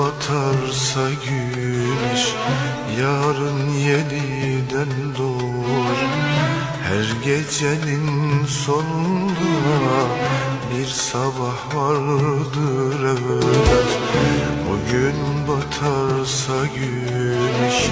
batarsa güneş Yarın yeniden doğar. Her gecenin sonunda Bir sabah vardır evet. Bugün batarsa güneş